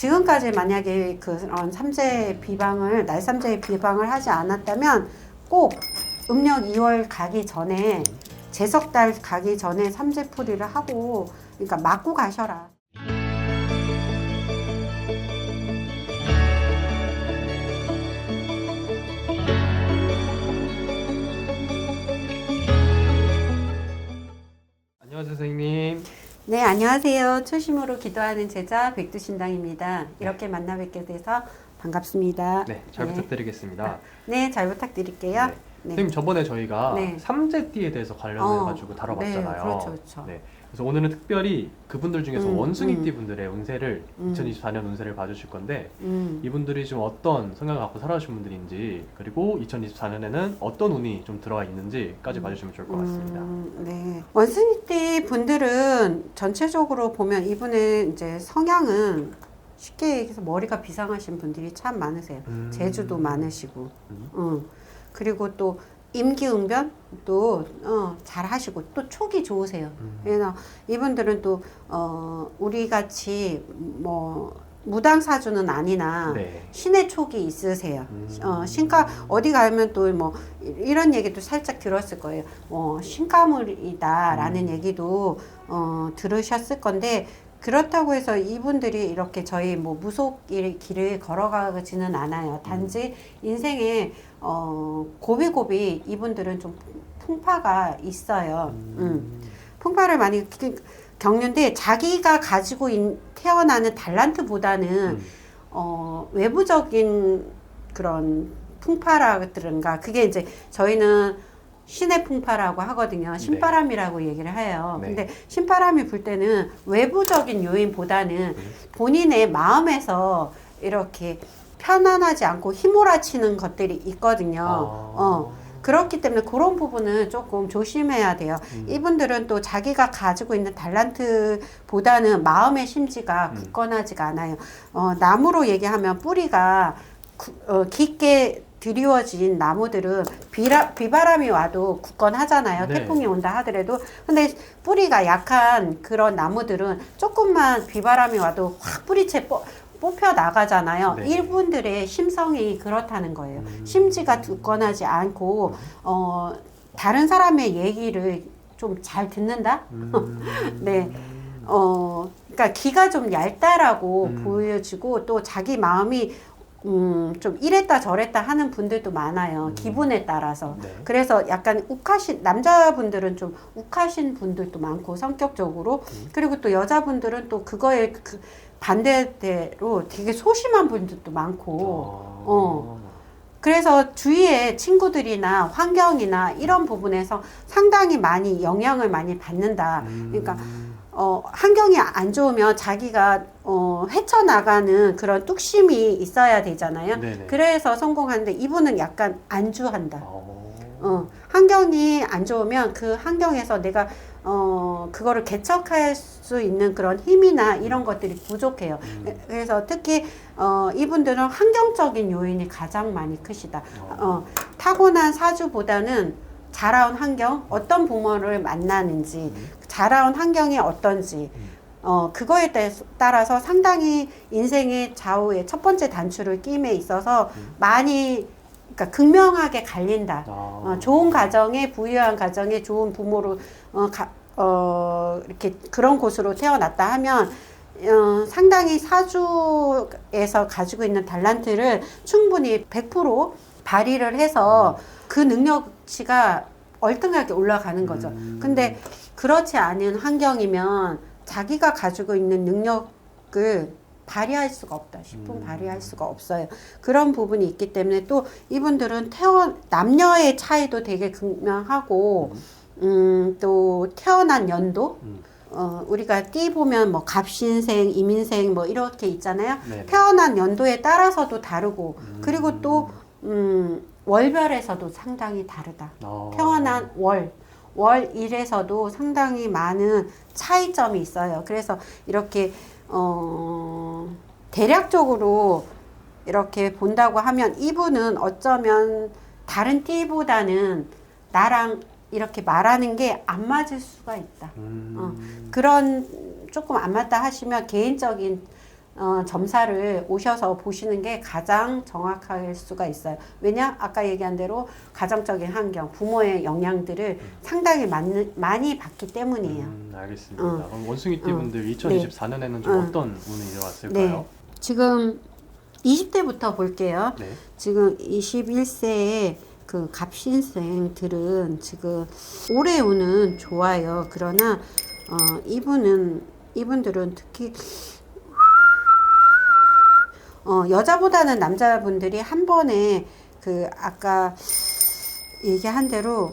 지금까지 만약에 그런 삼재 비방을 날삼재 비방을 하지 않았다면 꼭 음력 2월 가기 전에 제석달 가기 전에 삼재풀이를 하고 그러니까 맞고 가셔라. 안녕하세요 선생님. 네, 안녕하세요. 초심으로 기도하는 제자 백두신당입니다. 이렇게 만나 뵙게 돼서 반갑습니다. 네, 잘 네. 부탁드리겠습니다. 네, 잘 부탁드릴게요. 네. 네. 선생님 저번에 저희가 네. 삼재띠에 대해서 관련해가지고 어, 다뤄봤잖아요. 네, 그렇죠, 그렇죠. 네. 그래서 오늘은 특별히 그분들 중에서 음, 원숭이띠 음. 분들의 운세를 음. 2024년 운세를 봐주실 건데 음. 이분들이 좀 어떤 성향을 갖고 살아오신 분들인지 그리고 2024년에는 어떤 운이 좀 들어가 있는지까지 봐주시면 좋을 것 같습니다. 음, 네. 원숭이띠 분들은 전체적으로 보면 이분의 이제 성향은 쉽게 얘기해서 머리가 비상하신 분들이 참 많으세요. 음. 재주도 많으시고, 음. 음. 그리고 또 임기응변도 어, 잘 하시고 또 촉이 좋으세요. 음. 그래서 이분들은 또 어, 우리 같이 뭐 무당 사주는 아니나 네. 신의 촉이 있으세요. 음. 어, 신가 어디 가면 또 뭐 이런 얘기도 살짝 들었을 거예요. 어, 신가물이다라는 음. 얘기도 어, 들으셨을 건데 그렇다고 해서 이분들이 이렇게 저희 뭐 무속의 길을 걸어가지는 않아요. 단지 인생에 어, 고비고비 이분들은 좀 풍파가 있어요. 음. 풍파를 많이 기- 겪는데 자기가 가지고 있- 태어나는 달란트보다는 음. 어, 외부적인 그런 풍파라든가 그게 이제 저희는 신의 풍파라고 하거든요. 신바람이라고 얘기를 해요. 네. 근데 신바람이 불 때는 외부적인 요인보다는 음. 본인의 마음에서 이렇게 편안하지 않고 휘몰아치는 것들이 있거든요. 아. 어. 그렇기 때문에 그런 부분은 조금 조심해야 돼요. 음. 이분들은 또 자기가 가지고 있는 달란트보다는 마음의 심지가 음. 굳건하지가 않아요. 어, 나무로 얘기하면 뿌리가 구- 어, 깊게 드리워진 나무들은 비라, 비바람이 와도 굳건하잖아요. 네. 태풍이 온다 하더라도. 근데 뿌리가 약한 그런 나무들은 조금만 비바람이 와도 확 뿌리채 뽑, 뽑혀 나가잖아요. 네. 이분들의 심성이 그렇다는 거예요. 음. 심지가 굳건하지 않고 어, 다른 사람의 얘기를 좀 잘 듣는다. 음. 네. 어, 그러니까 기가 좀 얇다라고 음. 보여지고 또 자기 마음이 음, 좀 이랬다 저랬다 하는 분들도 많아요. 음. 기분에 따라서. 네. 그래서 약간 욱하신 남자분들은 좀 욱하신 분들도 많고 성격적으로 음. 그리고 또 여자분들은 또 그거에 그 반대대로 되게 소심한 분들도 많고 어. 그래서 주위에 친구들이나 환경이나 이런 부분에서 상당히 많이 영향을 많이 받는다. 그러니까 어, 환경이 안 좋으면 자기가 어, 헤쳐나가는 그런 뚝심이 있어야 되잖아요. 네네. 그래서 성공하는데 이분은 약간 안주한다. 어. 어, 환경이 안 좋으면 그 환경에서 내가 어, 그거를 개척할 수 있는 그런 힘이나 이런 것들이 부족해요. 음. 그래서 특히 어, 이분들은 환경적인 요인이 가장 많이 크시다. 어, 타고난 사주보다는 자라온 환경, 어떤 부모를 만나는지, 음. 자라온 환경이 어떤지, 음. 어, 그거에 따- 따라서 상당히 인생의 좌우에 첫 번째 단추를 끼임에 있어서 음. 많이, 그러니까 극명하게 갈린다. 아. 어, 좋은 가정에, 부유한 가정에 좋은 부모로, 어, 가, 어, 이렇게 그런 곳으로 태어났다 하면, 어, 상당히 사주에서 가지고 있는 달란트를 충분히 100% 발휘를 해서 그 능력 치가 얼등하게 올라가는 거죠. 음. 근데 그렇지 않은 환경이면 자기가 가지고 있는 능력을 발휘할 수가 없다. 싶은 음. 발휘할 수가 없어요. 그런 부분이 있기 때문에 또 이분들은 태어 남녀의 차이도 되게 극명하고 음, 또 태어난 연도 음. 어, 우리가 띠 보면 뭐 갑신생, 이민생 뭐 이렇게 있잖아요. 네네. 태어난 연도에 따라서도 다르고 음. 그리고 또 음, 월별에서도 상당히 다르다. 아. 태어난 월, 월 일에서도 상당히 많은 차이점이 있어요. 그래서 이렇게 어, 대략적으로 이렇게 본다고 하면 이분은 어쩌면 다른 띠보다는 나랑 이렇게 말하는 게 안 맞을 수가 있다. 음. 어. 그런 조금 안 맞다 하시면 개인적인 어, 점사를 오셔서 보시는 게 가장 정확할 수가 있어요. 왜냐? 아까 얘기한 대로 가정적인 환경, 부모의 영향들을 상당히 많이, 많이 받기 때문이에요. 음, 알겠습니다. 어. 그럼 원숭이띠 어. 분들 2024년에는 좀 어. 어떤 운이 일어났을까요? 네. 지금 20대부터 볼게요. 네. 지금 21세의 그 갑신생들은 지금 올해 운은 좋아요. 그러나 어, 이분은 이분들은 특히 어, 여자보다는 남자분들이 한 번에 그 아까 얘기한 대로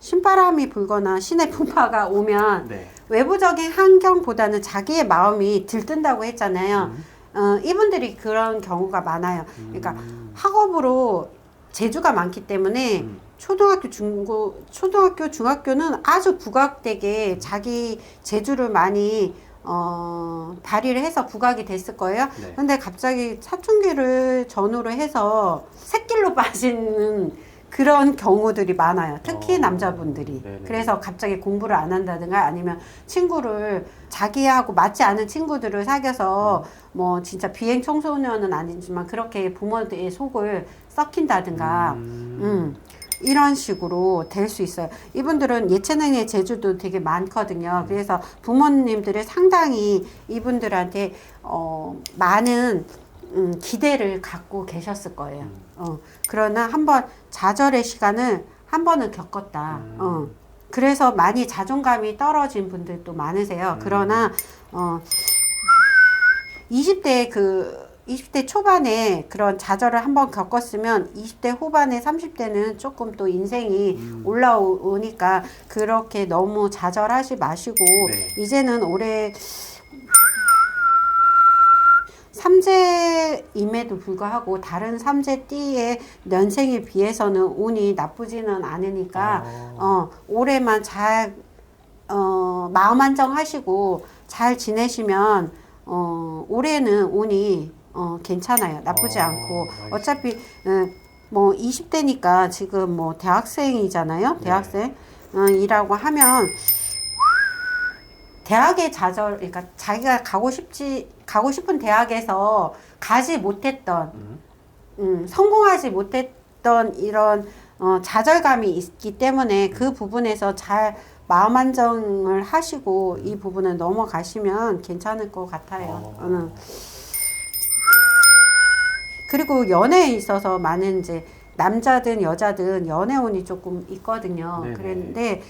신바람이 불거나 신의 풍파가 오면 네. 외부적인 환경보다는 자기의 마음이 들뜬다고 했잖아요. 음. 어, 이분들이 그런 경우가 많아요. 그러니까 음. 학업으로 재주가 많기 때문에 음. 초등학교, 중고, 초등학교, 중학교는 아주 부각되게 자기 재주를 많이 어, 발휘를 해서 부각이 됐을 거예요. 네. 근데 갑자기 사춘기를 전후로 해서 새길로 빠지는 그런 경우들이 많아요. 특히 어, 남자분들이. 네네. 그래서 갑자기 공부를 안 한다든가 아니면 친구를 자기하고 맞지 않은 친구들을 사귀어서 뭐 진짜 비행 청소년은 아니지만 그렇게 부모들의 속을 썩힌다든가 음. 음, 이런 식으로 될 수 있어요. 이분들은 예체능의 재주도 되게 많거든요. 그래서 부모님들이 상당히 이분들한테 어, 많은 음, 기대를 갖고 계셨을 거예요. 음. 어, 그러나 한번 좌절의 시간을 한 번은 겪었다. 음. 어, 그래서 많이 자존감이 떨어진 분들도 많으세요. 음. 그러나 어, 20대 그 20대 초반에 그런 좌절을 한번 겪었으면 20대 후반에 30대는 조금 또 인생이 음. 올라오니까 그렇게 너무 좌절하지 마시고 네. 이제는 올해 삼재임에도 불구하고 다른 삼재띠의 년생에 비해서는 운이 나쁘지는 않으니까 어. 어, 올해만 잘, 어, 마음 안정하시고 잘 지내시면, 어, 올해는 운이, 어, 괜찮아요. 나쁘지 어, 않고. 어차피, 어, 뭐, 20대니까 지금 뭐, 대학생이잖아요. 네. 대학생. 어, 이라고 하면, 대학의 좌절, 그러니까 자기가 가고 싶지, 가고 싶은 대학에서 가지 못했던, 음. 음, 성공하지 못했던 이런 어, 좌절감이 있기 때문에 그 부분에서 잘 마음 안정을 하시고 이 부분을 넘어가시면 괜찮을 것 같아요. 어. 음. 그리고 연애에 있어서 많은 이제 남자든 여자든 연애운이 조금 있거든요. 네네. 그런데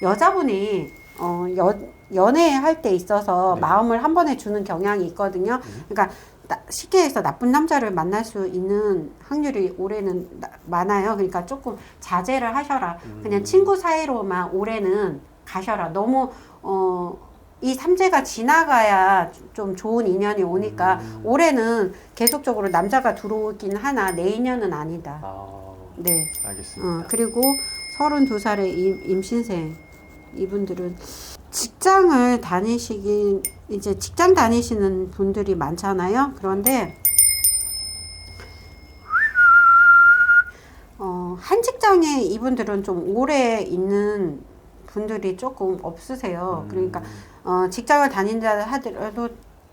여자분이 어, 여, 연애할 때 있어서 네. 마음을 한 번에 주는 경향이 있거든요. 음. 그러니까 나- 쉽게 해서 나쁜 남자를 만날 수 있는 확률이 올해는 나- 많아요. 그러니까 조금 자제를 하셔라. 음. 그냥 친구 사이로만 올해는 가셔라. 너무 어, 이 삼재가 지나가야 좀 좋은 인연이 오니까 음. 올해는 계속적으로 남자가 들어오긴 하나 내 인연은 아니다. 아, 네. 알겠습니다. 어, 그리고 32살의 임, 임신생 이분들은 직장을 다니시긴 이제 직장 다니시는 분들이 많잖아요. 그런데 어, 한 직장에 이분들은 좀 오래 있는 분들이 조금 없으세요. 음. 그러니까 어, 직장을 다닌다 하더라도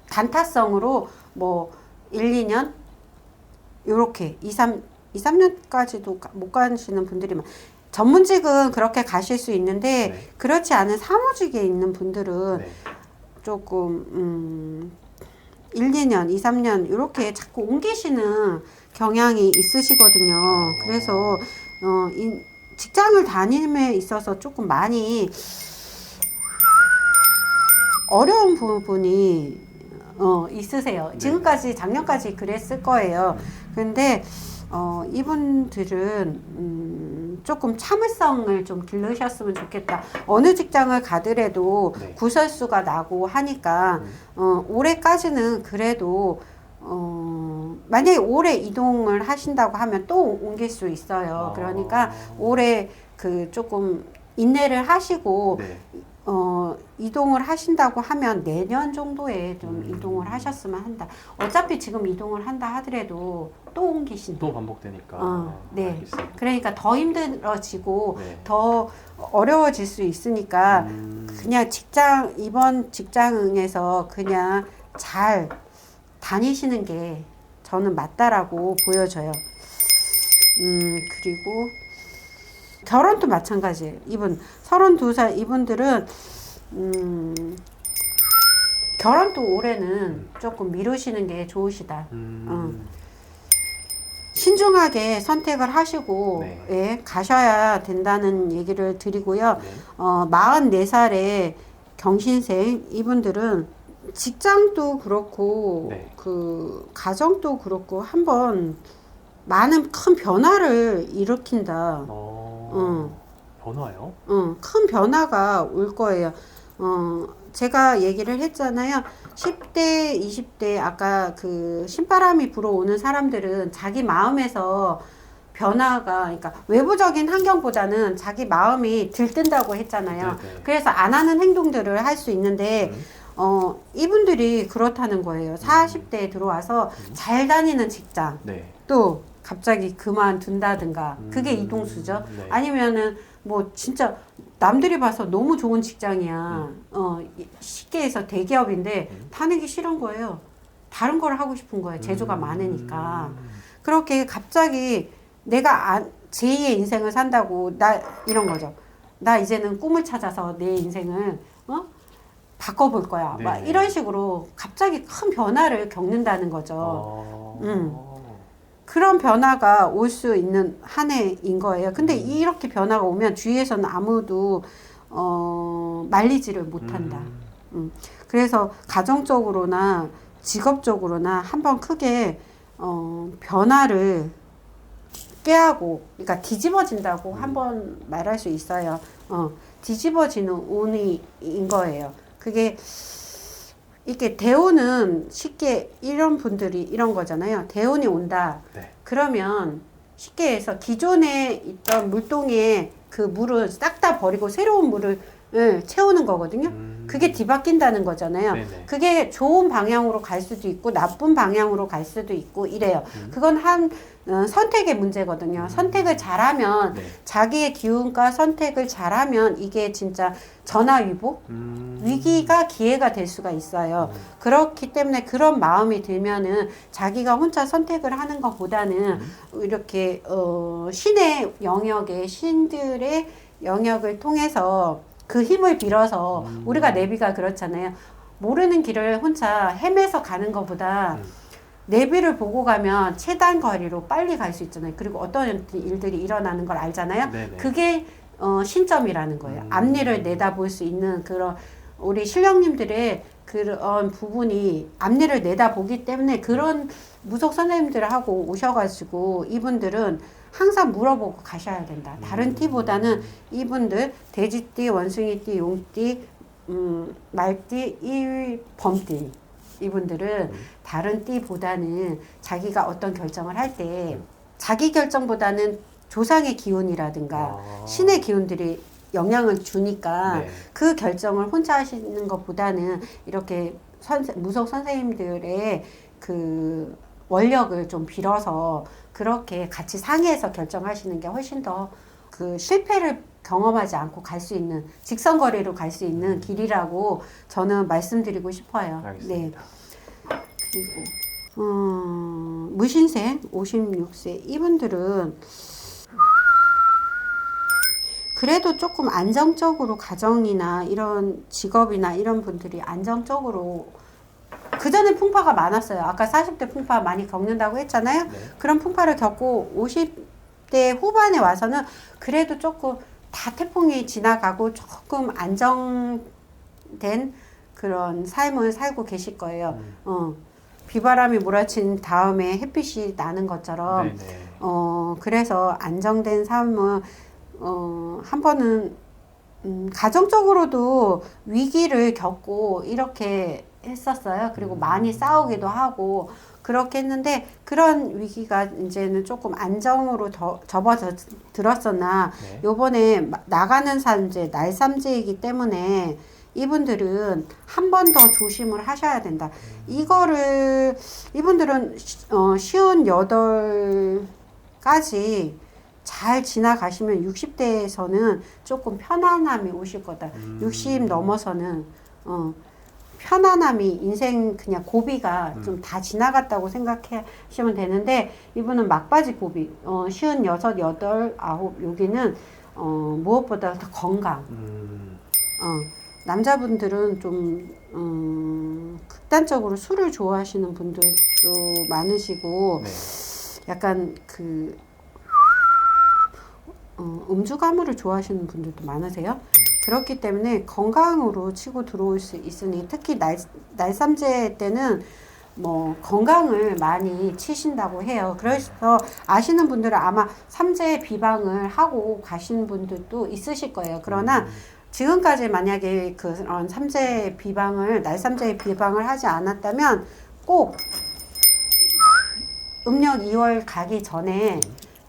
단타성으로 뭐 1, 2년 요렇게 2, 3 2, 3년까지도 못 가시는 분들이 많 전문직은 그렇게 가실 수 있는데 네. 그렇지 않은 사무직에 있는 분들은 네. 조금 음 1, 2년, 2, 3년 이렇게 자꾸 옮기시는 경향이 있으시거든요. 그래서 어, 이 직장을 다님에 있어서 조금 많이 어려운 부분이 어, 있으세요. 네. 지금까지 작년까지 그랬을 거예요. 근데 어, 이분들은 음, 조금 참을성을 좀 기르셨으면 좋겠다. 어느 직장을 가더라도 네. 구설수가 나고 하니까 음. 어, 올해까지는 그래도 어, 만약에 올해 이동을 하신다고 하면 또 옮길 수 있어요. 아. 그러니까 올해 그 조금 인내를 하시고 네. 어, 이동을 하신다고 하면 내년 정도에 좀 음. 이동을 하셨으면 한다. 어차피 지금 이동을 한다 하더라도 또 옮기신다. 또 반복되니까. 어, 네. 알겠습니다. 그러니까 더 힘들어지고 네. 더 어려워질 수 있으니까 음. 그냥 직장 이번 직장에서 그냥 잘 다니시는 게 저는 맞다라고 보여져요. 음, 그리고 결혼도 마찬가지예요. 이분 32살 이분들은 음, 결혼도 올해는 조금 미루시는 게 좋으시다. 음. 신중하게 선택을 하시고 네. 예, 가셔야 된다는 얘기를 드리고요. 네. 어, 44살의 경신생 이분들은 직장도 그렇고 네. 그 가정도 그렇고 한번 많은 큰 변화를 일으킨다. 어. 음. 변화요? 어, 큰 변화가 올 거예요. 어, 제가 얘기를 했잖아요. 10대, 20대, 아까 그 신바람이 불어오는 사람들은 자기 마음에서 변화가, 그러니까 외부적인 환경보다는 자기 마음이 들뜬다고 했잖아요. 네, 네. 그래서 안 하는 행동들을 할 수 있는데, 음. 어, 이분들이 그렇다는 거예요. 40대에 들어와서 잘 다니는 직장, 네. 또 갑자기 그만둔다든가, 그게 음. 이동수죠. 네. 아니면은 뭐 진짜 남들이 봐서 너무 좋은 직장이야. 음. 어 이- 쉽게 해서 대기업인데 음. 다니기 싫은 거예요. 다른 걸 하고 싶은 거예요. 재주가 음. 많으니까. 그렇게 갑자기 내가 안, 제2의 인생을 산다고 나 이런 거죠. 나 이제는 꿈을 찾아서 내 인생을 어? 바꿔볼 거야. 막 네네. 이런 식으로 갑자기 큰 변화를 겪는다는 거죠. 어. 음. 그런 변화가 올 수 있는 한 해인 거예요. 근데 음. 이렇게 변화가 오면 주위에서는 아무도 어, 말리지를 못한다. 음. 그래서 가정적으로나 직업적으로나 한번 크게 어, 변화를 깨하고, 그러니까 뒤집어진다고 음. 한번 말할 수 있어요. 어, 뒤집어지는 운이인 거예요. 그게 이게 대운은 쉽게 이런 분들이 이런 거잖아요. 대운이 온다. 네. 그러면 쉽게 해서 기존에 있던 물동에 그 물을 싹 다 버리고 새로운 물을 예, 채우는 거거든요. 음. 그게 뒤바뀐다는 거잖아요. 네네. 그게 좋은 방향으로 갈 수도 있고 나쁜 방향으로 갈 수도 있고 이래요. 음. 그건 한 어, 선택의 문제거든요. 선택을 잘하면 네. 자기의 기운과 선택을 잘하면 이게 진짜 전화위복 음. 위기가 기회가 될 수가 있어요. 음. 그렇기 때문에 그런 마음이 들면은 자기가 혼자 선택을 하는 것보다는 이렇게 어 신의 영역에 신들의 영역을 통해서 그 힘을 빌어서 음. 우리가 내비가 그렇잖아요. 모르는 길을 혼자 헤매서 가는 것보다 음. 내비를 보고 가면 최단 거리로 빨리 갈 수 있잖아요. 그리고 어떤 일들이 일어나는 걸 알잖아요. 네네. 그게 어, 신점이라는 거예요. 음. 앞일을 내다볼 수 있는 그런 우리 신령님들의 그런 부분이 앞일을 내다보기 때문에 그런 무속 선생님들하고 오셔가지고 이분들은 항상 물어보고 가셔야 된다. 다른 음. 띠보다는 이분들 돼지띠, 원숭이띠, 용띠, 음, 말띠, 이 범띠 이분들은 음. 다른 띠보다는 자기가 어떤 결정을 할 때 자기 결정보다는 조상의 기운이라든가 아. 신의 기운들이 영향을 주니까 네. 그 결정을 혼자 하시는 것보다는 이렇게 선생, 무속 선생님들의 그 원력을 좀 빌어서 그렇게 같이 상의해서 결정하시는 게 훨씬 더 그 실패를 경험하지 않고 갈 수 있는 직선거리로 갈 수 있는 길이라고 저는 말씀드리고 싶어요. 네. 알겠습니다. 그리고 음, 무신생 56세 이분들은 그래도 조금 안정적으로 가정이나 이런 직업이나 이런 분들이 안정적으로 그 전에 풍파가 많았어요. 아까 40대 풍파 많이 겪는다고 했잖아요. 네. 그런 풍파를 겪고 50대 후반에 와서는 그래도 조금 다 태풍이 지나가고 조금 안정된 그런 삶을 살고 계실 거예요. 음. 어, 비바람이 몰아친 다음에 햇빛이 나는 것처럼 네네. 어, 그래서 안정된 삶을 어, 한 번은 음, 가정적으로도 위기를 겪고 이렇게 했었어요. 그리고 음. 많이 싸우기도 하고 그렇게 했는데 그런 위기가 이제는 조금 안정으로 더 접어져 들었었나 네. 요번에 마- 나가는 산재 날삼재이기 때문에 이분들은 한 번 더 조심을 하셔야 된다. 이거를 이분들은 시- 어, 쉬운 여덟까지 잘 지나가시면 60대에서는 조금 편안함이 오실 거다. 음. 60 넘어서는 어, 편안함이 인생 그냥 고비가 음. 좀다 지나갔다고 생각하시면 되는데 이분은 막바지 고비 어 쉬운 여섯 여덟 아홉 여기는 어 무엇보다 더 건강 음, 어 남자분들은 좀 음, 극단적으로 술을 좋아하시는 분들도 많으시고 네. 약간 그 어, 음주 가무를 좋아하시는 분들도 많으세요. 그렇기 때문에 건강으로 치고 들어올 수 있으니 특히 날, 날삼재 때는 뭐 건강을 많이 치신다고 해요. 그래서 아시는 분들은 아마 삼재 비방을 하고 가시는 분들도 있으실 거예요. 그러나 음, 지금까지 만약에 그런 삼재 비방을 날삼재 비방을 하지 않았다면 꼭 음력 2월 가기 전에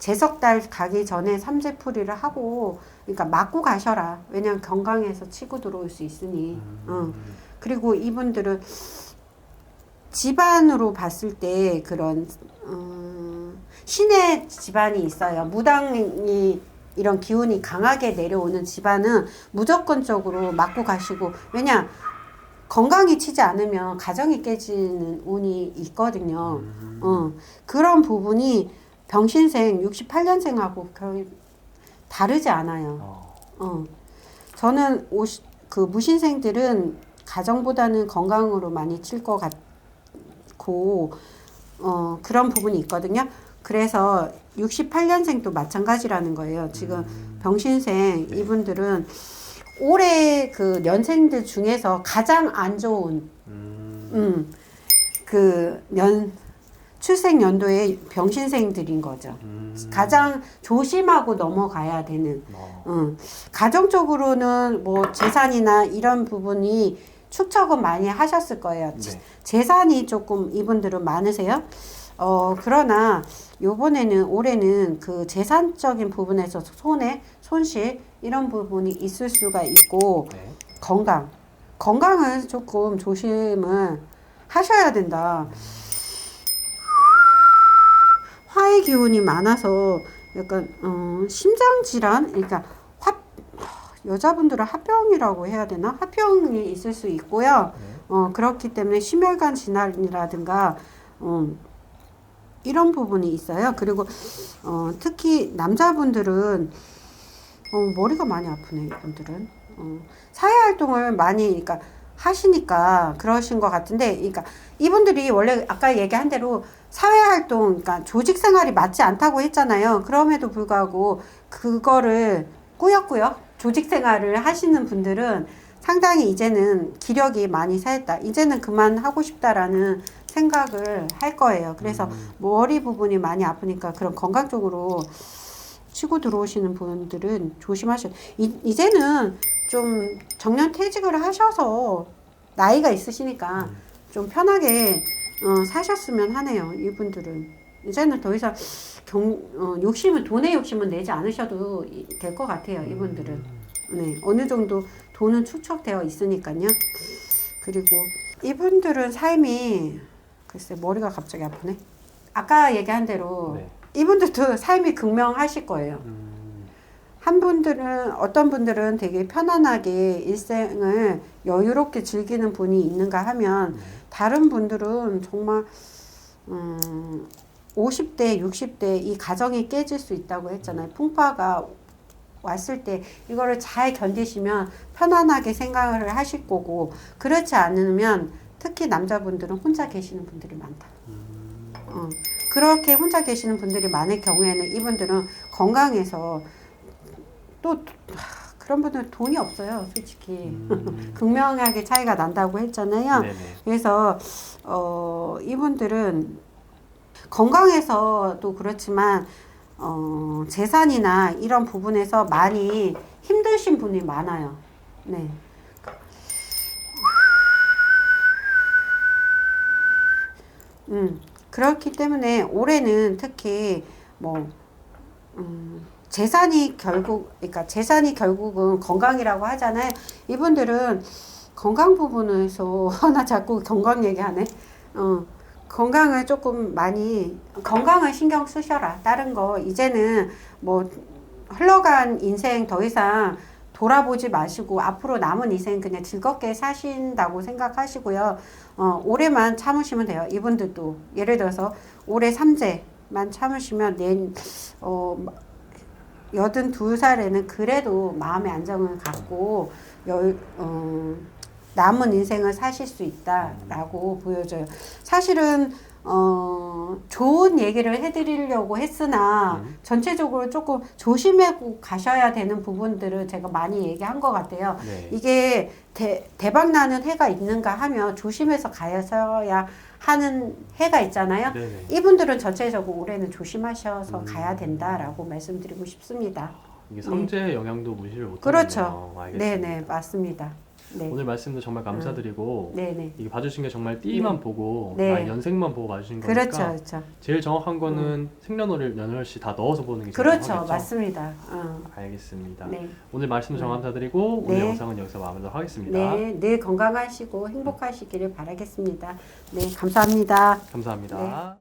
제석달 가기 전에 삼재풀이를 하고 그러니까 맞고 가셔라. 왜냐면 건강해서 치고 들어올 수 있으니. 응. 그리고 이분들은 집안으로 봤을 때 그런 음, 신의 집안이 있어요. 무당이 이런 기운이 강하게 내려오는 집안은 무조건적으로 맞고 가시고 왜냐 건강이 치지 않으면 가정이 깨지는 운이 있거든요. 음, 어, 그런 부분이 병신생 68년생하고 거의 다르지 않아요. 어, 어. 저는 오시, 그 무신생들은 가정보다는 건강으로 많이 칠 것 같고 어, 그런 부분이 있거든요. 그래서 68년생도 마찬가지라는 거예요. 지금 음, 병신생 네. 이분들은 올해 그 년생들 중에서 가장 안 좋은 음, 음, 그 년 출생 연도의 병신생들인 거죠. 음, 가장 조심하고 넘어가야 되는 어, 음, 가정적으로는 뭐 재산이나 이런 부분이 축척은 많이 하셨을 거예요. 네. 재산이 조금 이분들은 많으세요. 어, 그러나 요번에는 올해는 그 재산적인 부분에서 손해, 손실 이런 부분이 있을 수가 있고 네. 건강. 건강은 조금 조심을 하셔야 된다. 화의 기운이 많아서 약간 어, 심장 질환, 그러니까 화 여자분들은 화병이라고 해야 되나? 화병이 있을 수 있고요. 네. 어, 그렇기 때문에 심혈관 질환이라든가 음, 이런 부분이 있어요. 그리고 어, 특히 남자분들은 어, 머리가 많이 아프네 이분들은 어, 사회 활동을 많이 그러니까 하시니까 그러신 것 같은데 그러니까 이분들이 원래 아까 얘기한 대로 사회 활동 그러니까 조직 생활이 맞지 않다고 했잖아요. 그럼에도 불구하고 그거를 꾸역꾸역 조직 생활을 하시는 분들은 상당히 이제는 기력이 많이 차있다. 이제는 그만 하고 싶다라는 생각을 할 거예요. 그래서 음, 머리 부분이 많이 아프니까 그런 건강 쪽으로 치고 들어오시는 분들은 조심하셔. 이, 이제는 좀 정년 퇴직을 하셔서 나이가 있으시니까 음. 좀 편하게 어, 사셨으면 하네요. 이분들은 이제는 더 이상 경, 어, 욕심은 돈의 욕심은 내지 않으셔도 될 것 같아요. 이분들은 네 어느 정도 돈은 축적되어 있으니까요. 그리고 이분들은 삶이 글쎄 머리가 갑자기 아프네. 아까 얘기한 대로 네. 이분들도 삶이 극명하실 거예요. 음, 한 분들은 어떤 분들은 되게 편안하게 일생을 여유롭게 즐기는 분이 있는가 하면 네. 다른 분들은 정말 음 50대, 60대 이 가정이 깨질 수 있다고 했잖아요. 풍파가 왔을 때 이거를 잘 견디시면 편안하게 생각을 하실 거고 그렇지 않으면 특히 남자분들은 혼자 계시는 분들이 많다. 음, 어, 그렇게 혼자 계시는 분들이 많을 경우에는 이분들은 건강해서 또 하, 그런 분들은 돈이 없어요, 솔직히. 음, 극명하게 차이가 난다고 했잖아요. 네네. 그래서 어, 이분들은 건강해서도 그렇지만 어, 재산이나 이런 부분에서 많이 힘드신 분이 많아요. 네. 음, 그렇기 때문에 올해는 특히 뭐 음, 재산이 결국 그러니까 재산이 결국은 건강이라고 하잖아요. 이분들은 건강 부분에서 하나 자꾸 건강 얘기하네. 어, 건강을 조금 많이 건강을 신경 쓰셔라. 다른 거 이제는 뭐 흘러간 인생 더 이상 돌아보지 마시고 앞으로 남은 인생 그냥 즐겁게 사신다고 생각하시고요. 어, 올해만 참으시면 돼요. 이분들도 예를 들어서 올해 삼재만 참으시면 내 어, 여든 두 살에는 그래도 마음의 안정을 갖고 여, 어, 남은 인생을 사실 수 있다라고 보여져요. 사실은 어, 좋은 얘기를 해드리려고 했으나 음. 전체적으로 조금 조심하고 가셔야 되는 부분들을 제가 많이 얘기한 것 같아요. 네. 이게 대, 대박 나는 해가 있는가 하면 조심해서 가셔야 하는 해가 있잖아요. 네네. 이분들은 전체적으로 올해는 조심하셔서 음. 가야 된다라고 말씀드리고 싶습니다. 이게 성재의 영향도 무시를 못하네요. 그렇죠. 네네 맞습니다. 네, 오늘 말씀도 정말 감사드리고 네네. 이게 봐주신 게 정말 띠만 보고 네. 나의 연생만 보고 봐주신 거니까 그렇죠, 그렇죠. 제일 정확한 거는 생년월일 연월시 다 넣어서 보는 게 제일 그렇죠, 정확하겠죠? 맞습니다. 어, 알겠습니다. 네, 오늘 말씀 정말 감사드리고 오늘 네. 영상은 여기서 마무리하도록 하겠습니다. 네, 늘 건강하시고 행복하시기를 바라겠습니다. 네, 감사합니다. 감사합니다.